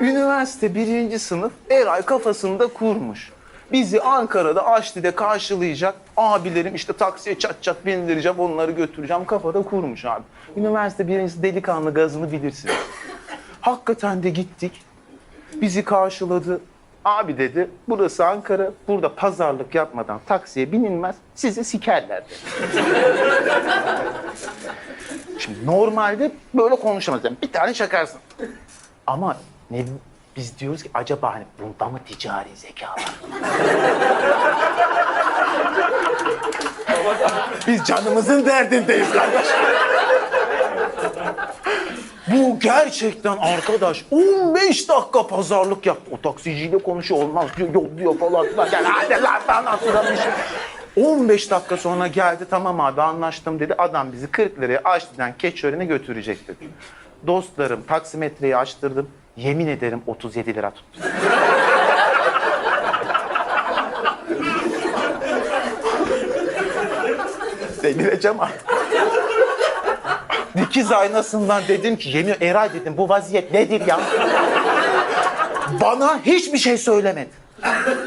Üniversite birinci sınıf Eray kafasında kurmuş. Bizi Ankara'da Aşti'de karşılayacak abilerim işte taksiye çat çat bindireceğim onları götüreceğim kafada kurmuş abi. Üniversite birincisi delikanlı gazını bilirsiniz. Hakikaten de gittik. Bizi karşıladı. Abi dedi burası Ankara burada pazarlık yapmadan taksiye binilmez sizi sikerler. Şimdi normalde böyle konuşamaz. Yani bir tane şakarsın. Ama ne biz diyoruz ki acaba hani bunda mı ticari zeka var? biz canımızın derdindeyiz kardeş. Bu gerçekten arkadaş 15 dakika pazarlık yaptı. O taksiciyle konuşuyor olmaz diyor yok diyor falan. Gel hadi lan ben hatırlamış. 15 dakika sonra geldi tamam abi anlaştım dedi. Adam bizi 40 liraya Aşti'den Keçiören'e götürecek dedi. Dostlarım taksimetreyi açtırdım. Yemin ederim 37 lira tuttu. Delireceğim artık. Dikiz aynasından dedim ki yemin Eray dedim bu vaziyet nedir ya? Bana hiçbir şey söylemedi.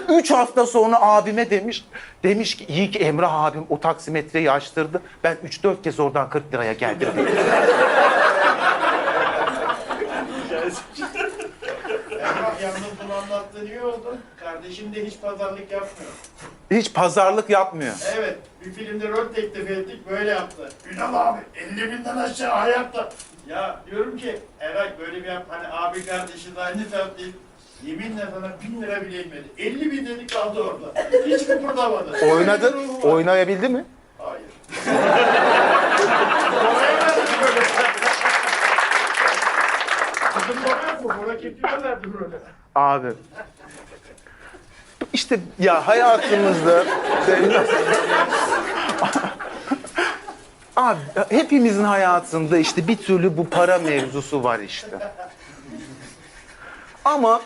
Üç hafta sonra abime demiş. Demiş ki iyi ki Emrah abim o taksimetreyi açtırdı. Ben üç dört kez oradan 40 liraya geldim. Anlattığın iyi oldu. Kardeşim de hiç pazarlık yapmıyor. Hiç pazarlık yapmıyor. Evet, bir filmde rol teklif ettik, böyle yaptı. Ünal abi, 50 binden aşağı hayatta. Ya diyorum ki, Eray böyle bir yap, hani abi kardeşi de aynı taraf değil. Yeminle sana bin lira bile inmedi. 50 bin dedik kaldı orada. Hiç kıpırdamadı. Oynadı. Oynayabildi mi? Hayır. Abi. İşte ya hayatımızda Abi hepimizin hayatında işte bir türlü bu para mevzusu var işte. Ama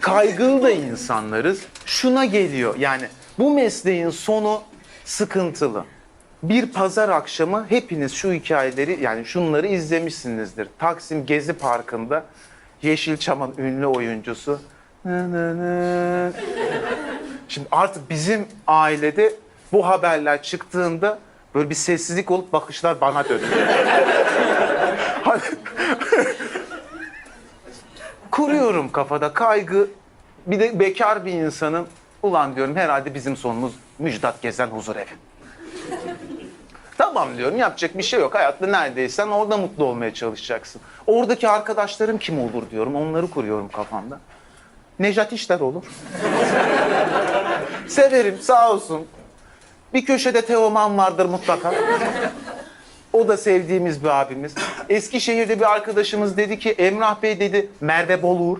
kaygılı da insanlarız. Şuna geliyor yani bu mesleğin sonu sıkıntılı. Bir pazar akşamı hepiniz şu hikayeleri yani şunları izlemişsinizdir. Taksim Gezi Parkı'nda Yeşilçam'ın ünlü oyuncusu. Şimdi artık bizim ailede bu haberler çıktığında böyle bir sessizlik olup bakışlar bana dönüyor. Kuruyorum kafada kaygı. Bir de bekar bir insanım. Ulan diyorum herhalde bizim sonumuz Müjdat Gezen huzur evi. Tamam diyorum yapacak bir şey yok. Hayatta neredeysen orada mutlu olmaya çalışacaksın. Oradaki arkadaşlarım kim olur diyorum. Onları kuruyorum kafamda. Nejat İşler olur. Severim sağ olsun. Bir köşede Teoman vardır mutlaka. O da sevdiğimiz bir abimiz. Eskişehir'de bir arkadaşımız dedi ki Emrah Bey dedi Merve Bolur.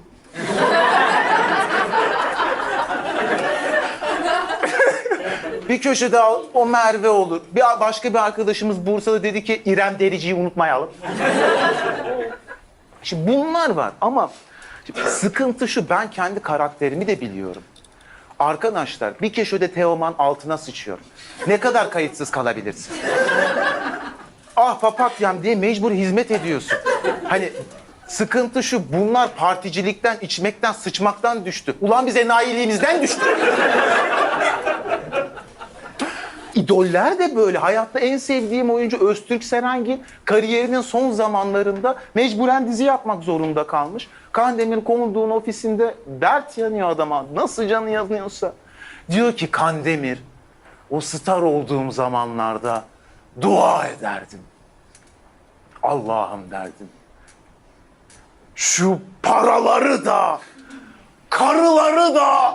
Bir köşede o Merve olur. Bir başka bir arkadaşımız Bursa'da dedi ki İrem Derici'yi unutmayalım. Şimdi bunlar var ama sıkıntı şu ben kendi karakterimi de biliyorum. Arkadaşlar bir köşede Teoman altına sıçıyor. Ne kadar kayıtsız kalabilirsin? ah papatyam diye mecbur hizmet ediyorsun. Hani sıkıntı şu bunlar particilikten, içmekten, sıçmaktan düştü. Ulan biz enayiliğimizden düştük. İdoller de böyle. Hayatta en sevdiğim oyuncu Öztürk Serengil kariyerinin son zamanlarında mecburen dizi yapmak zorunda kalmış. Kandemir Konulduğun ofisinde dert yanıyor adama. Nasıl canı yanıyorsa. Diyor ki Kandemir o star olduğum zamanlarda dua ederdim. Allah'ım derdim. Şu paraları da karıları da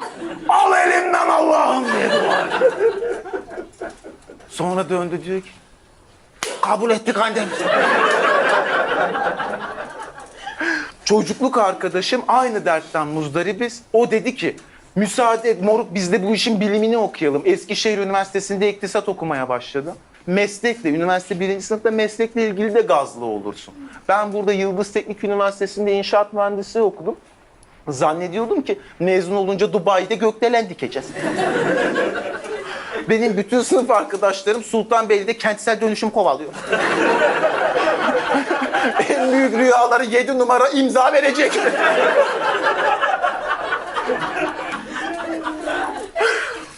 al elimden Allah'ım diye dua ederdim. Sonra döndü diyor ki kabul ettik annem. Çocukluk arkadaşım aynı dertten muzdaribiz. O dedi ki müsaade et moruk biz de bu işin bilimini okuyalım. Eskişehir Üniversitesi'nde iktisat okumaya başladı. Meslekle, üniversite birinci sınıfta meslekle ilgili de gazlı olursun. Ben burada Yıldız Teknik Üniversitesi'nde inşaat mühendisliği okudum. Zannediyordum ki mezun olunca Dubai'de gökdelen dikeceğiz. Benim bütün sınıf arkadaşlarım Sultanbeyli'de kentsel dönüşüm kovalıyor. en büyük rüyaları yedi numara imza verecek.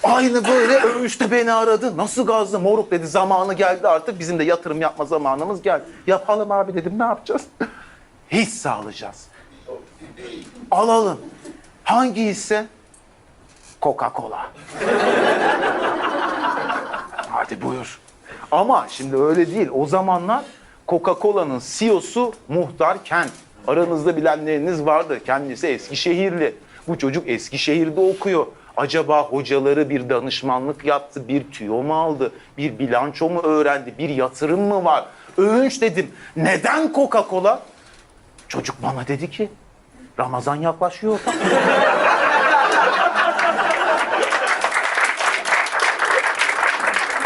Aynı böyle övüştü beni aradı. Nasıl gazlı moruk dedi. Zamanı geldi artık. Bizim de yatırım yapma zamanımız geldi. Yapalım abi dedim. Ne yapacağız? Hisse alacağız. Alalım. Hangi hisse? Coca-Cola. Hadi buyur. Ama şimdi öyle değil. O zamanlar Coca-Cola'nın CEO'su Muhtar Kent. Aranızda bilenleriniz vardır. Kendisi Eskişehirli. Bu çocuk Eskişehir'de okuyor. Acaba hocaları bir danışmanlık yaptı, bir tüyo mu aldı, bir bilanço mu öğrendi, bir yatırım mı var? Övünç dedim. Neden Coca-Cola? Çocuk bana dedi ki, Ramazan yaklaşıyor.